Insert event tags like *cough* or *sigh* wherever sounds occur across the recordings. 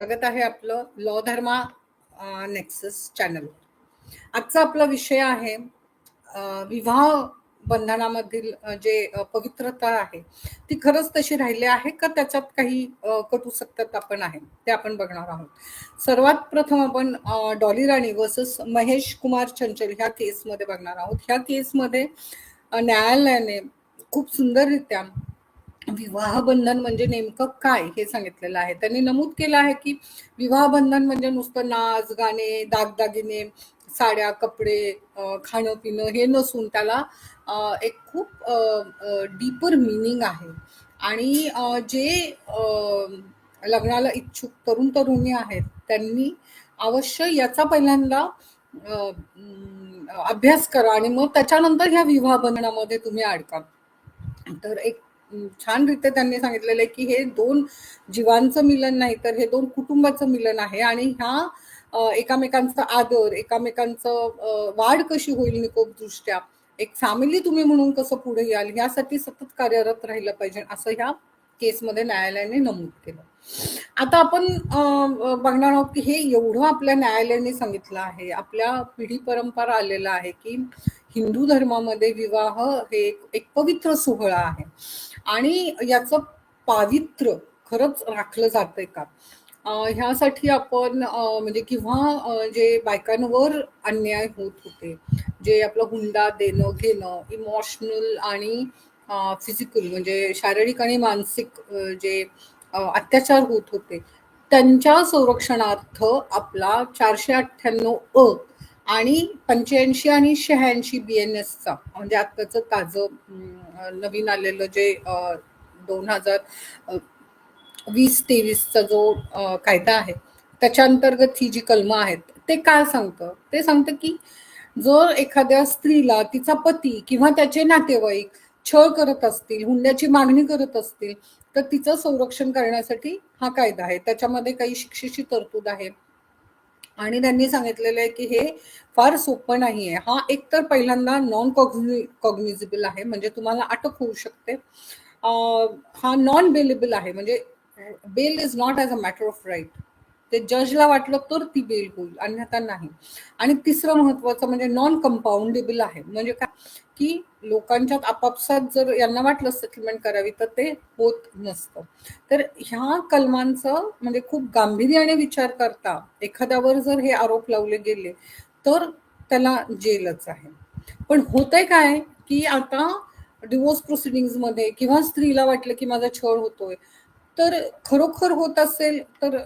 स्वागत आहे आपलं लॉ धर्मा नेक्सस चॅनल आजचा आपला विषय आहे विवाह बंधनामधील जे पवित्रता आहे ती खरंच तशी राहिली आहे का त्याच्यात काही कटू सत्यता आपण आहे ते आपण बघणार आहोत. सर्वात प्रथम आपण डॉली राणी वर्सेस महेश कुमार चंचल ह्या केसमध्ये बघणार आहोत. ह्या केसमध्ये न्यायालयाने खूप सुंदररित्या विवाह बंधन म्हणजे नेमकं काय हे सांगितलेलं आहे. त्यांनी नमूद केलं आहे की विवाह बंधन म्हणजे नुसतं नाच गाणे दागदागिने साड्या कपडे खाणं पिणं हे नसून त्याला एक खूप डीपर मिनिंग आहे. आणि जे लग्नाला इच्छुक तरुण तरुणी आहेत त्यांनी अवश्य याचा पहिल्यांदा अभ्यास करा आणि मग त्याच्यानंतर ह्या विवाह बंधनामध्ये तुम्ही अडका. तर एक अं, छान त्यांनी सांगितलेलं आहे की हे दोन जीवांचं मिलन नाही तर हे दोन कुटुंबाचं मिलन आहे आणि ह्या एकामेकांचा आदर एकामेकांचं वाढ कशी होईल निकोप दृष्ट्या एक फॅमिली तुम्ही म्हणून कसं पुढे याल ह्यासाठी सतत कार्यरत राहिलं पाहिजे असं ह्या केसमध्ये न्यायालयाने नमूद केलं. आता आपण बघणार आहोत की हे एवढं आपल्या न्यायालयाने सांगितलं आहे आपल्या पिढी परंपरा आलेला आहे की हिंदू धर्मामध्ये विवाह हे एक एक पवित्र सोहळा आहे. आणि याचं पावित्र्य खरंच राखलं जातंय का? ह्यासाठी आपण म्हणजे किंवा जे बायकांवर अन्याय होत होते जे आपलं हुंडा देणं घेणं इमोशनल आणि फिजिकल म्हणजे शारीरिक आणि मानसिक जे अत्याचार होत होते त्यांच्या संरक्षणार्थ आपला चारशे अठ्ठ्याण्णव अ आणि पंच्याऐंशी आणि शहाऐंशी बी एन एसचा म्हणजे आत्ताचं ताजं नवीन आलेलं जे दोन हजार वीस तेवीसचा जो कायदा आहे त्याच्या अंतर्गत ही जी कलमं आहेत ते काय सांगतं? ते सांगतं की जर एखाद्या स्त्रीला तिचा पती किंवा त्याचे नातेवाईक छळ करत असतील हुंड्याची मागणी करत असतील तर तिचं संरक्षण करण्यासाठी हा कायदा आहे. त्याच्यामध्ये काही शिक्षेची तरतूद आहे. आणि त्यांनी सांगितलेलं आहे की हे फार सोपं नाही आहे हा एकतर पहिल्यांदा नॉन कॉग्नि कॉग्निजिबल आहे म्हणजे तुम्हाला अटक होऊ शकते. हा नॉन बेलेबल आहे म्हणजे bail is not as a matter of right ते जजला वाटलं तर ती बेल होईल अन्यथा नाही. आणि तिसरं महत्वाचं म्हणजे नॉन कंपाऊंडेबल आहे. म्हणजे काय? की लोकांच्यात आपापसात जर यांना वाटलं सेटलमेंट करावी तर ते होत नसतं. तर ह्या कलमांचं म्हणजे खूप गांभीर्याने विचार करता एखाद्यावर जर हे आरोप लावले गेले तर त्याला जेलच आहे. पण होतंय काय की आता डिवोर्स प्रोसिडिंगमध्ये किंवा स्त्रीला वाटलं की माझा छळ होतोय तर खरोखर होत असेल तर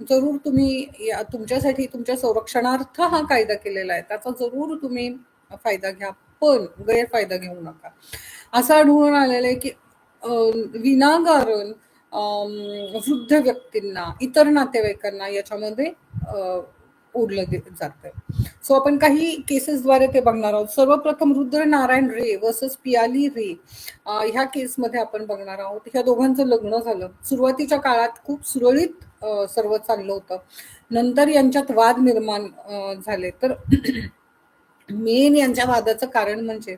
जरूर तुम्ही तुमच्यासाठी तुमच्या संरक्षणार्थ हा कायदा केलेला आहे. त्याचा जरूर तुम्ही फायदा घ्या. पण गैरफायदा घेऊ नका. असं आढळून आलेलं आहे की विनाकारण वृद्ध व्यक्तींना इतर नातेवाईकांना याच्यामध्ये ओढलं जात सो आपण काही केसेसद्वारे ते बघणार आहोत. सर्वप्रथम रुद्र नारायण रे वर्सेस पियाली रे ह्या केसमध्ये आपण बघणार आहोत. ह्या दोघांचं लग्न झालं. सुरुवातीच्या काळात खूप सुरळीत सर्व चाललं होतं. नंतर यांच्यात वाद निर्माण झाले. तर मेन यांच्या वादाचं कारण म्हणजे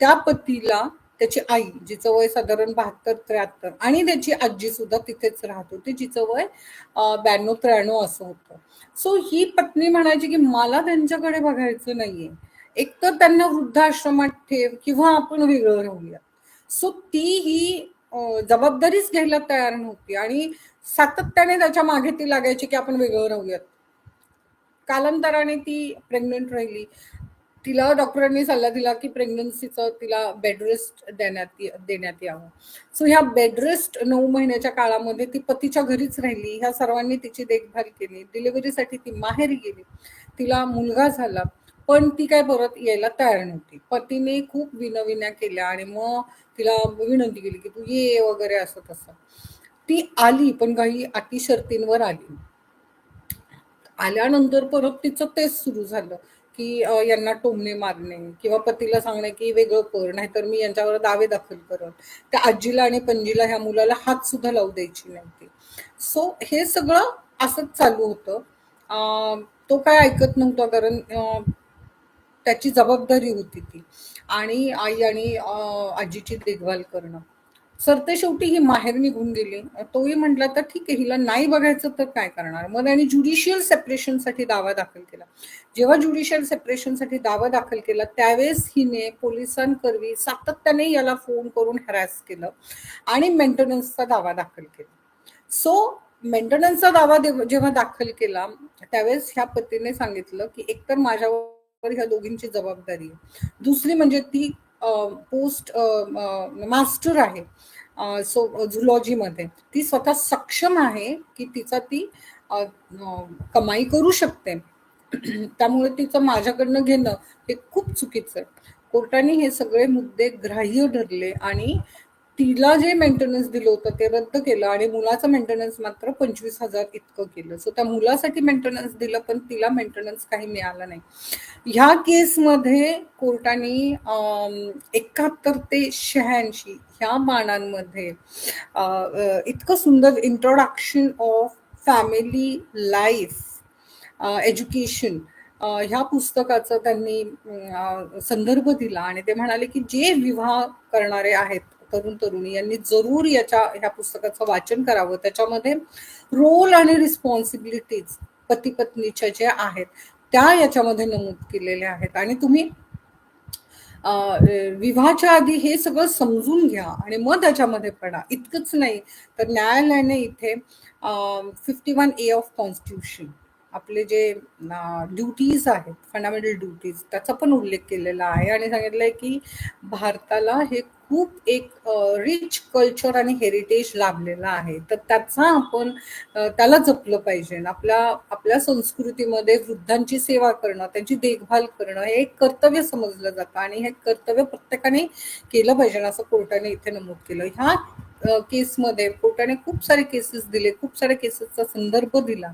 त्या पतीला त्याची आई जिचं वय साधारण बहात्तर त्र्याहत्तर आणि त्याची आजी सुद्धा तिथेच राहत होती जिचं वय ब्याण्णव त्र्याण्णव असं होतं. सो ही पत्नी म्हणायची की मला त्यांच्याकडे बघायचं नाहीये. एकतर त्यांना वृद्धाश्रमात ठेव किंवा आपण वेगळं राहूया. सो ती ही जबाबदारीच घ्यायला तयार नव्हती आणि सातत्याने त्याच्यामागे ती लागायची की आपण वेगळं राहूयात. कालांतराने ती प्रेग्नंट राहिली. तिला डॉक्टरांनी सल्ला दिला की प्रेग्नन्सीचं तिला बेड रेस्ट देण्यात देण्यात यावं. सो ह्या बेडरेस्ट नऊ महिन्याच्या काळामध्ये ती पतीच्या घरीच राहिली. ह्या सर्वांनी तिची देखभाल केली. डिलिव्हरीसाठी ती माहेरी गेली. तिला मुलगा झाला. पण ती काय परत यायला तयार नव्हती. पतीने खूप विनविन्या केल्या आणि मग तिला विनंती केली की तू ये वगैरे असं तसं. ती आली पण काही अटी शर्तींवर आली. आल्यानंतर परत तिचं तेच सुरू झालं. की यांना टोमणे मारणे किंवा पतीला सांगणे की वेगळं कर नाहीतर मी यांच्यावर दावे दाखल करत त्या आजीला आणि पणजीला ह्या मुलाला हात सुद्धा लावू द्यायची नव्हती. सो हे सगळं असंच चालू होतं. तो काय ऐकत नव्हता कारण त्याची जबाबदारी होती ती. आणि आई आणि आजीची देखभाल करणं. सरतेशेवटी ही माहेर निघून गेली. तोही म्हटला तर ठीक आहे हिला नाही बघायचं तर काय करणार? मग त्यांनी ज्युडिशियल सेपरेशनसाठी दावा दाखल केला. जेव्हा ज्युडिशियल सेपरेशनसाठी दावा दाखल केला त्यावेळेस हिने पोलिसांकरवी सातत्याने याला फोन करून हॅरॅस केलं आणि मेंटेनन्सचा दावा दाखल केला. सो मेंटेनन्सचा दावा जेव्हा दाखल केला त्यावेळेस ह्या पतीने सांगितलं की एकतर माझ्यावर ह्या दोघींची जबाबदारी आहे. दुसरी म्हणजे ती पोस्ट मास्टर आहे सो झुलॉजीमध्ये ती स्वतः सक्षम आहे की तिचा ती कमाई करू शकते. *clears throat* त्यामुळे तिचं माझ्याकडनं घेणं हे खूप चुकीचं आहे. कोर्टाने हे सगळे मुद्दे ग्राह्य धरले आणि तिला जे मेंटेनन्स दिलं होतं ते रद्द केलं आणि मुलाचं मेंटेनन्स मात्र पंचवीस हजार इतकं केलं. सो त्या मुलासाठी मेंटेनन्स दिलं पण तिला मेंटेनन्स काही मिळालं नाही. ह्या केसमध्ये कोर्टाने एकाहत्तर ते शहाऐंशी ह्या बाणांमध्ये इतकं सुंदर introduction of family life education ह्या पुस्तकाचं त्यांनी संदर्भ दिला आणि ते म्हणाले की जे विवाह करणारे आहेत तरुण तरुणी यांनी जरूर याच्या ह्या पुस्तकाचं वाचन करावं. त्याच्यामध्ये रोल आणि रिस्पॉन्सिबिलिटीज पती पत्नीच्या ज्या आहेत त्या याच्यामध्ये नमूद केलेल्या आहेत. आणि तुम्ही विवाहाच्या आधी हे सगळं समजून घ्या आणि मग त्याच्यामध्ये पडा. इतकंच नाही तर न्यायालयाने इथे fifty one A of constitution आपले जे ड्युटीज आहेत फंडामेंटल ड्युटीज त्याचा पण उल्लेख केलेला आहे आणि सांगितलं आहे की भारताला हे खूप एक रिच कल्चर आणि हेरिटेज लाभलेला आहे. तर त्याचा आपण त्याला जपलं पाहिजे. आपल्या आपल्या संस्कृतीमध्ये वृद्धांची सेवा करणं त्यांची देखभाल करणं हे एक कर्तव्य समजलं जातं आणि हे कर्तव्य प्रत्येकाने केलं पाहिजे असं कोर्टाने इथे नमूद केलं. ह्या केसमध्ये कोर्टाने खूप सारे केसेस दिले खूप सारे केसेसचा संदर्भ दिला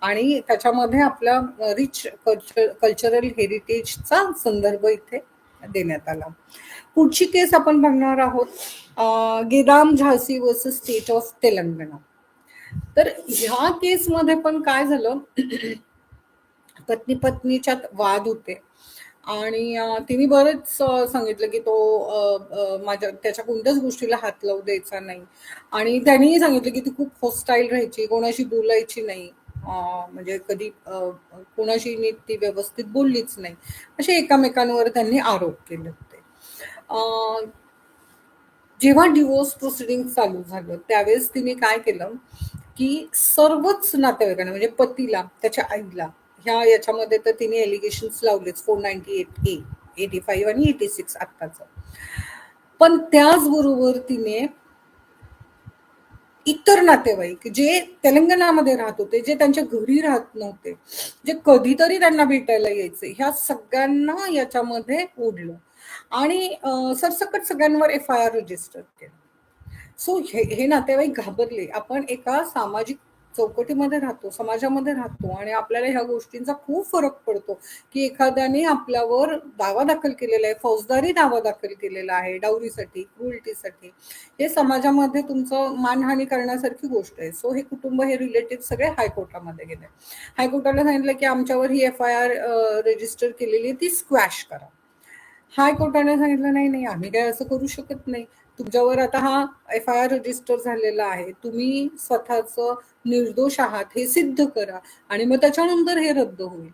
आणि त्याच्यामध्ये आपल्या रिच कल्चर कल्चरल हेरिटेजचा संदर्भ इथे देण्यात आला. पुढची केस आपण बघणार आहोत Gedam Jhasi versus state of Telangana. तर ह्या केसमध्ये पण काय झालं? पत्नी पत्नीच्यात वाद होते. आणि तिने बरंच सांगितलं की तो माझ्या त्याच्या कोणत्याच गोष्टीला हात लावू द्यायचा नाही. आणि त्यांनीही सांगितलं की ती खूप हॉस्टाईल राहायची कोणाशी बोलायची नाही. म्हणजे कधी कोणाशी नीट ती व्यवस्थित बोललीच नाही. असे एकामेकांवर त्यांनी आरोप केले. जेव्हा डिवोर्स प्रोसिडिंग चालू झालं त्यावेळेस तिने काय केलं की सर्वच नातेवाईकांना म्हणजे पतीला त्याच्या आईला ह्या याच्यामध्ये तर तिने एलिगेशन्स लावलेच four ninety eight A eighty five आणि एटी सिक्स आत्ताचं. पण त्याचबरोबर तिने इतर नातेवाईक जे तेलंगणामध्ये राहत होते जे त्यांच्या घरी राहत नव्हते जे कधीतरी त्यांना भेटायला यायचे ह्या सगळ्यांना याच्यामध्ये ओढलं. आणि सरसकट सगळ्यांवर एफ आय आर रजिस्टर केलं. सो हे हे नातेवाईक घाबरले. आपण एका सामाजिक चौकटीमध्ये राहतो समाजामध्ये राहतो आणि आपल्याला ह्या गोष्टींचा खूप फरक पडतो की एखाद्याने आपल्यावर दावा दाखल केलेला आहे फौजदारी दावा दाखल केलेला आहे डावरीसाठी क्रुल्टीसाठी हे समाजामध्ये तुमचं मानहानी करण्यासारखी गोष्ट आहे. सो हे कुटुंब हे रिलेटिव्ह सगळे हायकोर्टामध्ये गेले. हायकोर्टाला सांगितलं की आमच्यावर ही एफ आय आर रजिस्टर केलेली ती स्क्वॅश करा. हाय कोर्टाने सांगितलं नाही नाही आम्ही काय असं करू शकत नाही. तुमच्यावर आता हा एफ आय आर रजिस्टर झालेला आहे. तुम्ही स्वतःच निर्दोष आहात हे सिद्ध करा. आणि मग त्याच्यानंतर हे रद्द होईल.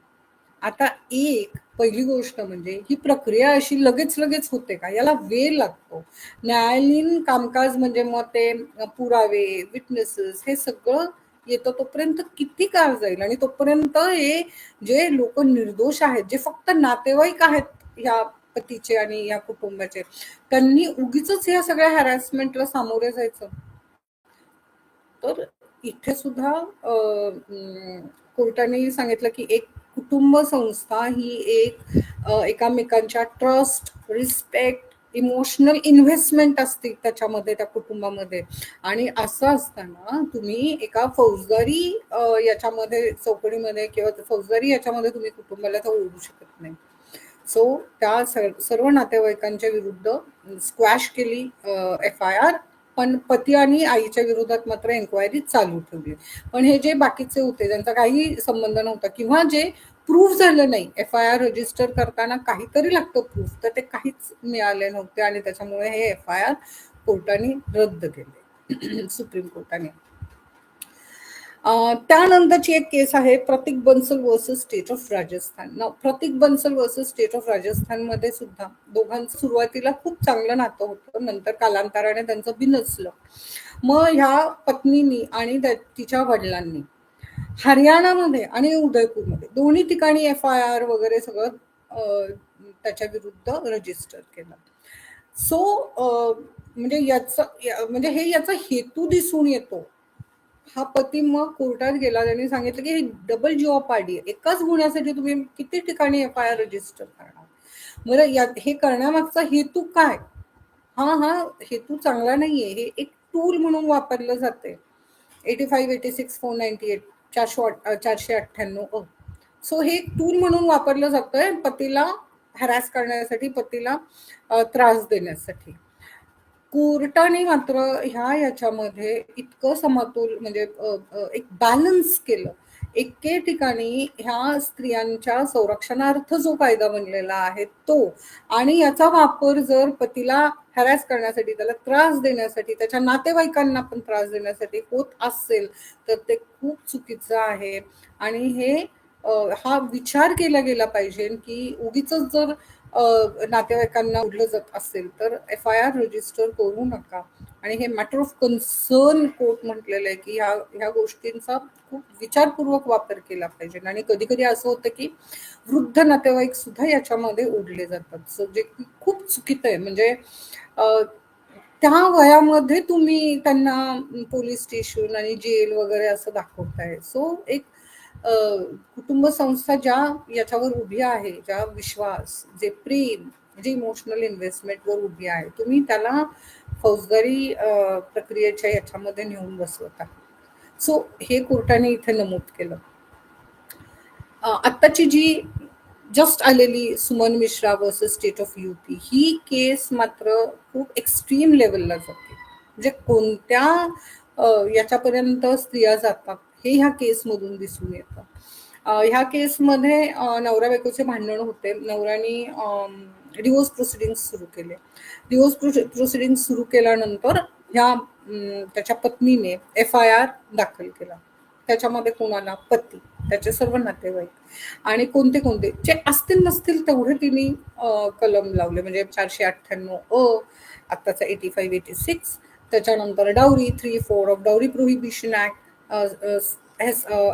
आता एक पहिली गोष्ट म्हणजे ही प्रक्रिया अशी लगेच लगेच होते का? याला वेळ लागतो. न्यायालयीन कामकाज म्हणजे मग ते पुरावे विटनेसेस हे सगळं येतं तोपर्यंत किती काळ जाईल? आणि तोपर्यंत हे जे लोक निर्दोष आहेत जे फक्त नातेवाईक आहेत ह्या पतीचे आणि या कुटुंबाचे. त्यांनी उगीच या सगळ्या हॅरॅसमेंटला सामोरे जायचं. तर इथे सुद्धा कोर्टाने सांगितलं की एक कुटुंब संस्था ही एक एकामेकांच्या ट्रस्ट रिस्पेक्ट इमोशनल इन्व्हेस्टमेंट असते त्याच्यामध्ये त्या कुटुंबामध्ये. आणि असं असताना तुम्ही एका फौजदारी याच्यामध्ये चौकडीमध्ये किंवा फौजदारी याच्यामध्ये तुम्ही कुटुंबाला तर ओढू शकत नाही. सो त्या सर्व नातेवाईकांच्या विरुद्ध स्क्वॅश केली एफ आय आर पण पती आणि आईच्या विरोधात मात्र एन्क्वायरी चालू ठेवली. पण हे जे बाकीचे होते त्यांचा काही संबंध नव्हता किंवा जे प्रूफ झालं नाही एफ आय आर रजिस्टर करताना काहीतरी लागतं प्रूफ तर ते काहीच मिळाले नव्हते आणि त्याच्यामुळे हे एफ आय आर कोर्टाने रद्द केले. *clears throat* सुप्रीम कोर्टाने त्यानंतरची एक केस आहे Prateek Bansal versus state of Rajasthan. ना Prateek Bansal versus state of राजस्थानमध्ये सुद्धा दोघांचं सुरुवातीला खूप चांगलं नातं होतं नंतर कालांतराने त्यांचं बिनसलं. मग ह्या पत्नीनी आणि त्या- तिच्या वडिलांनी हरियाणामध्ये आणि उदयपूरमध्ये दोन्ही ठिकाणी एफ आय आर वगैरे सगळं त्याच्या विरुद्ध रजिस्टर केलं. सो म्हणजे याचा या- म्हणजे हे याचा हेतू दिसून येतो हा पती मग कोर्टात गेला. त्यांनी सांगितलं की हे डबल जीओ आहे. एकाच गुन्ह्यासाठी तुम्ही किती ठिकाणी एफ आय आर रजिस्टर करणार? बरं या हे करण्यामागचा हेतू काय? हा हा हेतू चांगला नाहीये. हे एक टूल म्हणून वापरलं जाते eighty five eighty six four ninety eight चारशे अठ- चारशे अठ्ठ्याण्णव अ. सो हे एक टूल म्हणून वापरलं जातंय पतीला हॅरॅस करण्यासाठी पतीला त्रास देण्यासाठी. कोर्टाने मात्र ह्या याच्यामध्ये इतकं समतोल म्हणजे एक बॅलन्स केलं. एके ठिकाणी ह्या स्त्रियांच्या संरक्षणार्थ जो कायदा बनलेला आहे तो आणि याचा वापर जर पतीला हॅरॅस करण्यासाठी त्याला त्रास देण्यासाठी त्याच्या नातेवाईकांना पण त्रास देण्यासाठी होत असेल तर ते खूप चुकीचं आहे. आणि हे हा विचार केला गेला पाहिजे की उगीच जर नातेवाईकांना उडलं जात असेल तर एफ आय आर रजिस्टर करू नका. आणि हे मॅटर ऑफ कन्सर्न कोर्ट म्हटलेलं आहे की ह्या ह्या गोष्टींचा खूप विचारपूर्वक वापर केला पाहिजे. आणि कधी कधी असं होतं की वृद्ध नातेवाईक सुद्धा याच्यामध्ये ओढले जातात. सो जे खूप चुकीचं आहे. म्हणजे त्या वयामध्ये तुम्ही त्यांना पोलीस स्टेशन आणि जेल वगैरे असं दाखवताय. सो एक कुटुंब संस्था ज्या याच्यावर उभी आहे ज्या विश्वास जे प्रेम जे इमोशनल इन्व्हेस्टमेंटवर उभी आहे तुम्ही त्याला फौजदारी प्रक्रियेच्या याच्यामध्ये नेऊन बसवता. सो हे कोर्टाने इथे नमूद केलं. आत्ताची जी जस्ट आलेली Suman Mishra versus state of UP he case मात्र खूप एक्स्ट्रीम लेवलला जाते. म्हणजे कोणत्या याच्यापर्यंत स्त्रिया जातात? हे ह्या केसमधून दिसून येतं. ह्या केसमध्ये नवरा बायकोचे भांडण होते. नवऱ्याने डिवोर्स प्रोसिडिंग सुरू केले. डिवोर्स प्रोसिडिंग सुरू केल्यानंतर ह्या त्याच्या पत्नीने एफ आय आर दाखल केला. त्याच्यामध्ये कोणाला? पती. त्याचे सर्व नातेवाईक. आणि कोणते कोणते? जे असतील नसतील तेवढे तिने कलम लावले. म्हणजे चारशे अठ्ठ्याण्णव अ आत्ताचा एटी फाईव्ह एटी सिक्स त्याच्यानंतर dowry three four of dowry prohibition act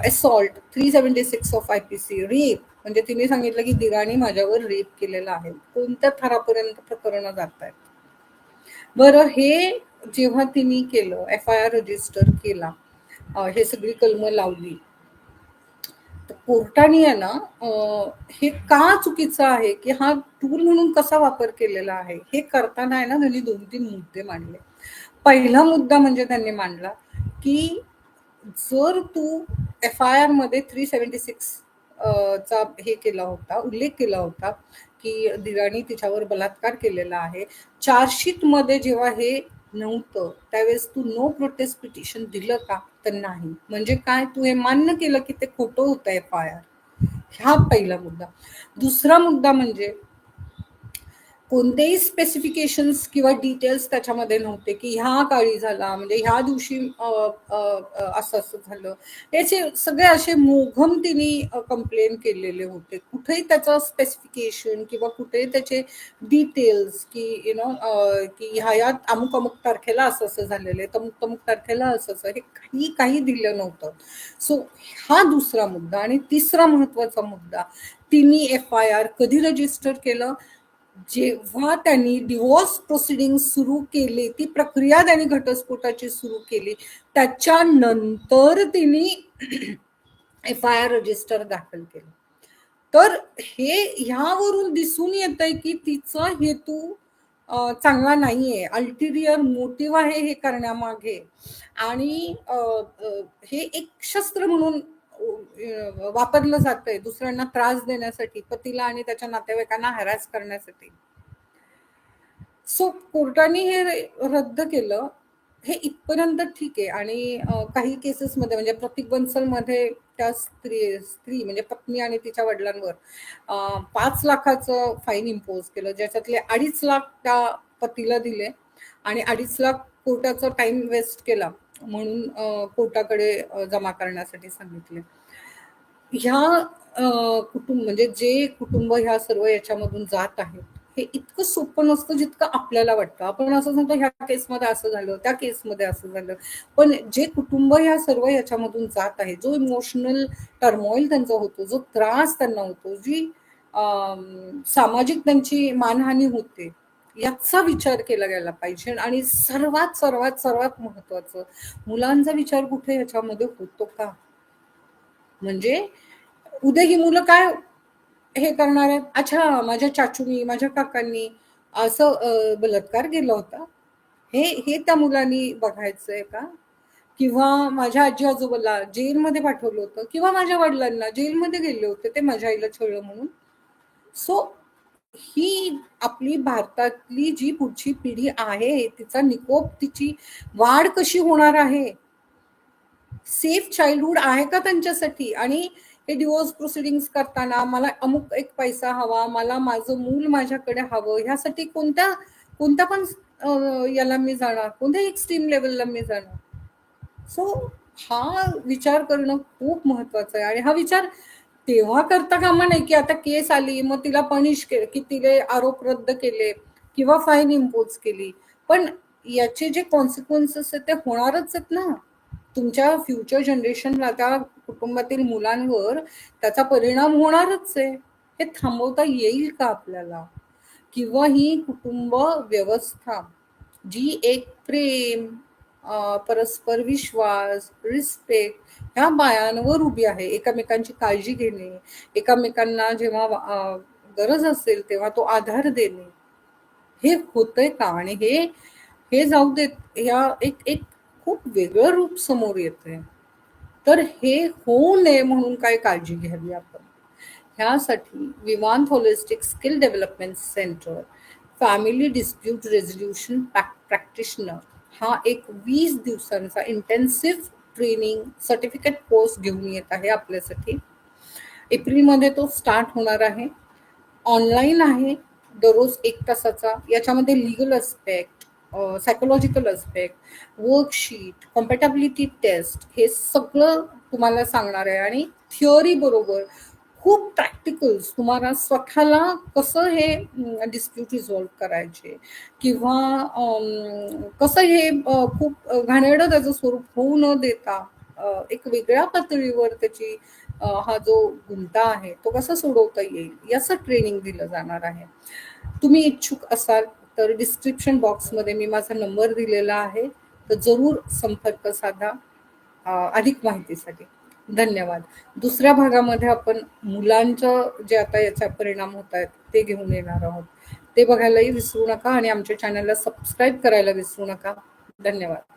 assault three seventy six of I P C rape म्हणजे तिने सांगितलं की दिराने माझ्यावर रेप केलेला आहे. कोणत्या थरापर्यंत प्रकरणं जात आहेत बरं हे जेव्हा तिने केलं एफ आय आर रजिस्टर केला हे सगळी कलम लावली तर कोर्टाने आहे ना हे का चुकीचं आहे की हा टूल म्हणून कसा वापर केलेला आहे हे करताना आहे ना त्यांनी दोन तीन मुद्दे मांडले. पहिला मुद्दा म्हणजे त्यांनी मांडला की जर तू एफ आय आरमध्ये थ्री सेवन्टी सिक्स चा हे केला होता उल्लेख केला होता की दिराणी तिच्यावर बलात्कार केलेला आहे चार्जशीटमध्ये जेव्हा हे नव्हतं त्यावेळेस तू नो प्रोटेस्ट पिटिशन दिलं का? तर नाही. म्हणजे काय? तू हे मान्य केलं की ते खोटं होतं एफ आय आर हा पहिला मुद्दा. दुसरा मुद्दा म्हणजे कोणतेही स्पेसिफिकेशन्स किंवा डिटेल्स त्याच्यामध्ये नव्हते की ह्या काळी झाला म्हणजे ह्या दिवशी असं असं झालं. याचे सगळे असे मोघम तिने कंप्लेन केलेले होते. कुठेही त्याचं स्पेसिफिकेशन किंवा कुठेही त्याचे डिटेल्स की यु नो की ह्या या अमुक अमुक तारखेला असं असं झालेलं आहे तमुक तमुक तारखेला असं असं हे काही काही दिलं नव्हतं. सो हा दुसरा मुद्दा आणि तिसरा महत्त्वाचा मुद्दा तिने एफ आय आर कधी रजिस्टर केलं? जेव्हा त्यांनी डिवोर्स प्रोसिडिंग सुरू केली ती प्रक्रिया त्यांनी घटस्फोटाची सुरू केली त्याच्यानंतर तिने एफ आय आर रजिस्टर दाखल केलं. तर हे ह्यावरून दिसून येत आहे की तिचा हेतू चांगला चांगला नाहीये. अल्टिरियर मोटिव्ह आहे हे करण्यामागे. आणि हे एक शस्त्र म्हणून वापरलं जातंय दुसऱ्यांना त्रास देण्यासाठी पतीला आणि त्याच्या नातेवाईकांना हॅरॅस करण्यासाठी. सो कोर्टाने हे रद्द केलं हे इथपर्यंत ठीक आहे. आणि काही केसेसमध्ये म्हणजे प्रतीक बन्सलमध्ये त्या स्त्री स्त्री म्हणजे पत्नी आणि तिच्या वडिलांवर पाच लाखाचं फाईन इम्पोज केलं ज्याच्यातले अडीच लाख त्या पतीला दिले आणि अडीच लाख कोर्टाचा टाइम वेस्ट केला. म्हणून कोर्टाकडे जमा करण्यासाठी सांगितले. ह्या कुटुंब म्हणजे जे कुटुंब ह्या सर्व याच्यामधून जात आहेत हे इतकं सोपं नसतं जितकं आपल्याला वाटतं. आपण असं सांगतो ह्या केसमध्ये असं झालं त्या केसमध्ये असं झालं. पण जे कुटुंब ह्या सर्व याच्यामधून जात आहे जो इमोशनल टर्मोईल त्यांचा होतो जो त्रास त्यांना होतो जी सामाजिक त्यांची मानहानी होते याचा विचार केला गेला पाहिजे. आणि सर्वात सर्वात सर्वात महत्वाचं मुलांचा विचार कुठे याच्यामध्ये होतो का? म्हणजे उद्या ही मुलं काय हे करणार आहेत? अच्छा माझ्या चाचूनी माझ्या काकांनी असं बलात्कार केला होता. हे हे त्या मुलांनी बघायचंय का? किंवा माझ्या आजी आजोबाला जेलमध्ये पाठवलं होतं. किंवा माझ्या वडिलांना जेलमध्ये गेले होते ते माझ्या आईला छळलं म्हणून. सो ही आपली भारतातली जी पुढची पिढी आहे तिचा निकोप तिची वाढ कशी होणार आहे? सेफ चाइल्डहुड आहे का त्यांच्यासाठी? आणि हे डिवोर्स प्रोसिडिंग्स करताना मला अमुक एक पैसा हवा मला माझं मूल माझ्याकडे हवं ह्यासाठी कोणत्या कोणत्या पण याला मी जाणार कोणत्या एक्स्ट्रीम लेवलला मी जाणार? सो हा विचार करणं खूप महत्वाचं आहे. आणि हा विचार तेव्हा करता कामा नाही की आता केस आली मग तिला पनिश केलं की तिले आरोप रद्द केले किंवा फाईन इम्पोज केली. पण याचे जे कॉन्सिक्वेन्सेस आहेत ते होणारच आहेत ना. तुमच्या फ्युचर जनरेशनला त्या कुटुंबातील मुलांवर त्याचा परिणाम होणारच आहे. हे थांबवता येईल का आपल्याला? किंवा ही कुटुंब व्यवस्था जी एक प्रेम परस्पर विश्वास रिस्पेक्ट ह्या बायांवर उभी आहे. एकमेकांची काळजी घेणे एकमेकांना जेव्हा गरज असेल तेव्हा तो आधार देणे. हे होतंय का? आणि हे हे जाऊ देत ह्या एक एक खूप वेगळं रूप समोर येतंय. तर हे होऊ नये म्हणून काय काळजी घ्यावी आपण? ह्यासाठी Viman holistic skill development center family dispute resolution practitioner हा एक वीस दिवसांचा इंटेन्सिव्ह ट्रेनिंग सर्टिफिकेट कोर्स घेऊन येत आहे आपल्यासाठी. एप्रिलमध्ये तो स्टार्ट होणार आहे. ऑनलाईन आहे दररोज एक तासाचा. याच्यामध्ये legal aspect psychological aspect worksheet compatibility test हे सगळं तुम्हाला सांगणार आहे. आणि थिअरी बरोबर खूप प्रॅक्टिकल्स तुम्हाला स्वतःला कसं हे डिस्प्यूट रिझॉल्व्ह करायचे किंवा कसं हे खूप घाणेरडं त्याचं स्वरूप होऊ न देता एक वेगळ्या पातळीवर त्याची हा जो गुंता आहे तो कसा सोडवता येईल याचं ट्रेनिंग दिलं जाणार आहे. तुम्ही इच्छुक असाल तर डिस्क्रिप्शन बॉक्समध्ये मी माझा नंबर दिलेला आहे. तर जरूर संपर्क साधा अधिक माहितीसाठी. धन्यवाद. दुसऱ्या भागामध्ये आपण मुलांचं जे आता याचा परिणाम होत आहेत ते घेऊन येणार आहोत. ते बघायलाही विसरू नका आणि आमच्या चॅनलला सबस्क्राईब करायला विसरू नका. धन्यवाद.